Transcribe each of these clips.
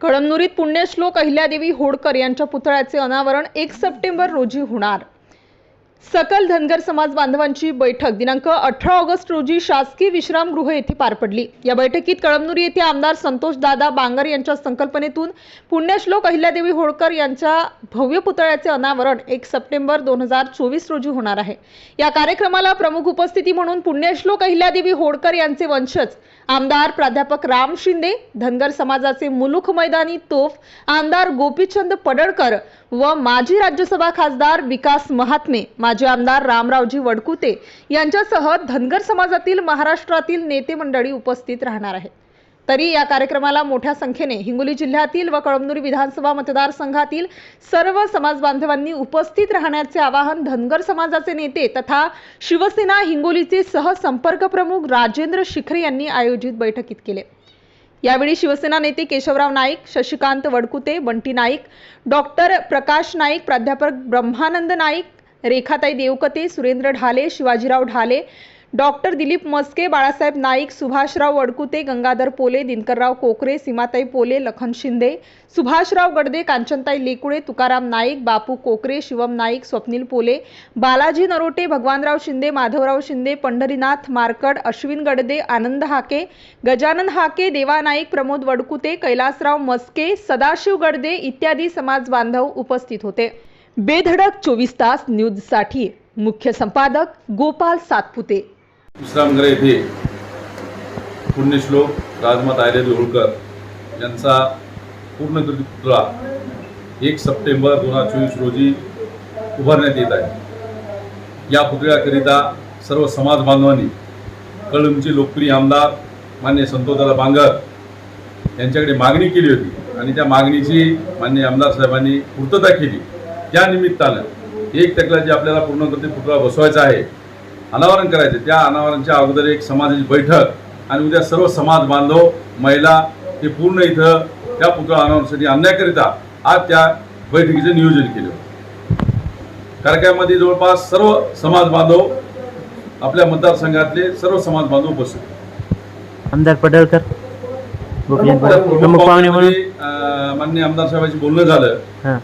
कळमनुरीत पुण्यश्लोक अहिल्यादेवी होडकर यांच्या पुतळ्याचे अनावरण एक सप्टेंबर रोजी होणार. सकल धनगर समाज बांधवांची बैठक. दिनांक अठरा ऑगस्ट रोजी शासकीय विश्रामगृह येथे पार पडली. या बैठकीत कळमनुरी येथे आमदार संतोष दादा बांगर यांच्या संकल्पनेतून पुण्यश्लोक अहिल्यादेवी होळकर यांच्या भव्य पुतळ्याचे अनावरण एक सप्टेंबर दोन हजार चोवीस रोजी होणार आहे. या कार्यक्रमाला प्रमुख उपस्थिती म्हणून पुण्यश्लोक अहिल्यादेवी होळकर यांचे वंशज आमदार प्राध्यापक राम शिंदे धनगर समाजाचे मुलुख मैदानी तोफ आमदार गोपीचंद पडळकर व माजी राज्यसभा खासदार विकास महात्मे माजी आमदार रामरावजी वडकुते यांच्यासह धनगर समाजातील महाराष्ट्रातील नेते मंडळी उपस्थित राहणार आहेत. तरी या कार्यक्रमाला मोठ्या संख्येने हिंगोली जिल्ह्यातील व कळमनुरी विधानसभा मतदारसंघातील सर्व समाज बांधवांनी उपस्थित राहण्याचे आवाहन धनगर समाजाचे नेते तथा शिवसेना हिंगोलीचे सहसंपर्क प्रमुख राजेंद्र शिखरे यांनी आयोजित बैठकीत केले. यावेळी शिवसेना नेते केशवराव नाईक शशिकांत वडकुते बंटी नाईक डॉक्टर प्रकाश नाईक प्राध्यापक ब्रह्मानंद नाईक रेखाताई देवकते सुरेंद्र ढाले शिवाजीराव ढाले डॉक्टर दिलीप मस्के बाळासाहेब नाईक सुभाषराव वडकुते गंगाधर पोले दिनकरराव कोकरे सीमाताई पोले लखन शिंदे सुभाषराव गडदे कांचनताई लेकुळे तुकाराम नाईक बापू कोकरे शिवम नाईक स्वप्नील पोले बालाजी नरोटे भगवानराव शिंदे माधवराव शिंदे पंढरीनाथ मारकड अश्विन गडदे आनंद हाके गजानन हाके देवा नाईक प्रमोद वडकुते कैलासराव मस्के सदाशिव गडदे इत्यादी समाज बांधव उपस्थित होते. बेधडक चोवीस तास न्यूजसाठी मुख्य संपादक गोपाल सातपुते. विश्रामगृह येथे पुण्यश्लोक राजमाता आयले होळकर यांचा पूर्णकृती पुतळा एक सप्टेंबर दोन हजार चोवीस रोजी उभारण्यात येत आहे. या पुतळ्याकरिता सर्व समाज बांधवांनी कळमचे लोकप्रिय आमदार मान्य संतोषदादा बांगर यांच्याकडे मागणी केली होती आणि त्या मागणीची मान्य आमदार साहेबांनी पूर्तता केली. त्या निमित्तानं एक जे आपल्याला पूर्णकृती पुतळा बसवायचा आहे अनावरण करायचे. त्या अनावरणच्या अगोदर एक समाजाची बैठक आणि उद्या सर्व समाज बांधव महिला हे पूर्ण इथं त्या पुतळा अनावरणासाठी आणण्याकरिता आज त्या बैठकीचं नियोजन केलं कार्यक्रमामध्ये जवळपास सर्व समाज बांधव आपल्या मतदारसंघातले सर्व समाज बांधव बसले. आमदार पडळकर अं, माननीय आमदार साहेबांशी बोलणं झालं.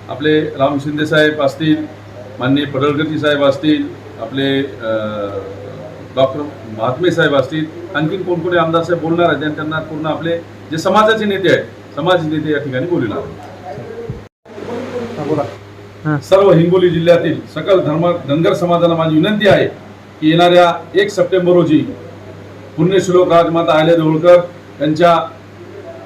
आपले राम शिंदे साहेब असतील माननीय पडळकरजी साहेब असतील आपले डॉक्टर महात्मे साहेब असतील आणखीन कोण कोणी आमदार साहेब बोलणार आहेत आणि त्यांना पूर्ण आपले जे समाजाचे नेते आहेत समाजाचे नेते या ठिकाणी बोलणार हां सर्व हिंगोली जिल्ह्यातील सकल धर्म धनगर समाजाला माझी विनंती आहे की येणाऱ्या एक सप्टेंबर रोजी पुण्यश्लोक राजमाता अहिल्यादेवी होळकर यांच्या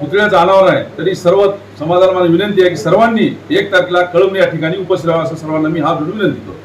पुतळ्याचं अनावरण आहे. तरी सर्व समाजाला माझी विनंती आहे की सर्वांनी एक तारखेला कळवणे या ठिकाणी उपस्थित राहावं असं सर्वांना मी जोडून विनंती करतो.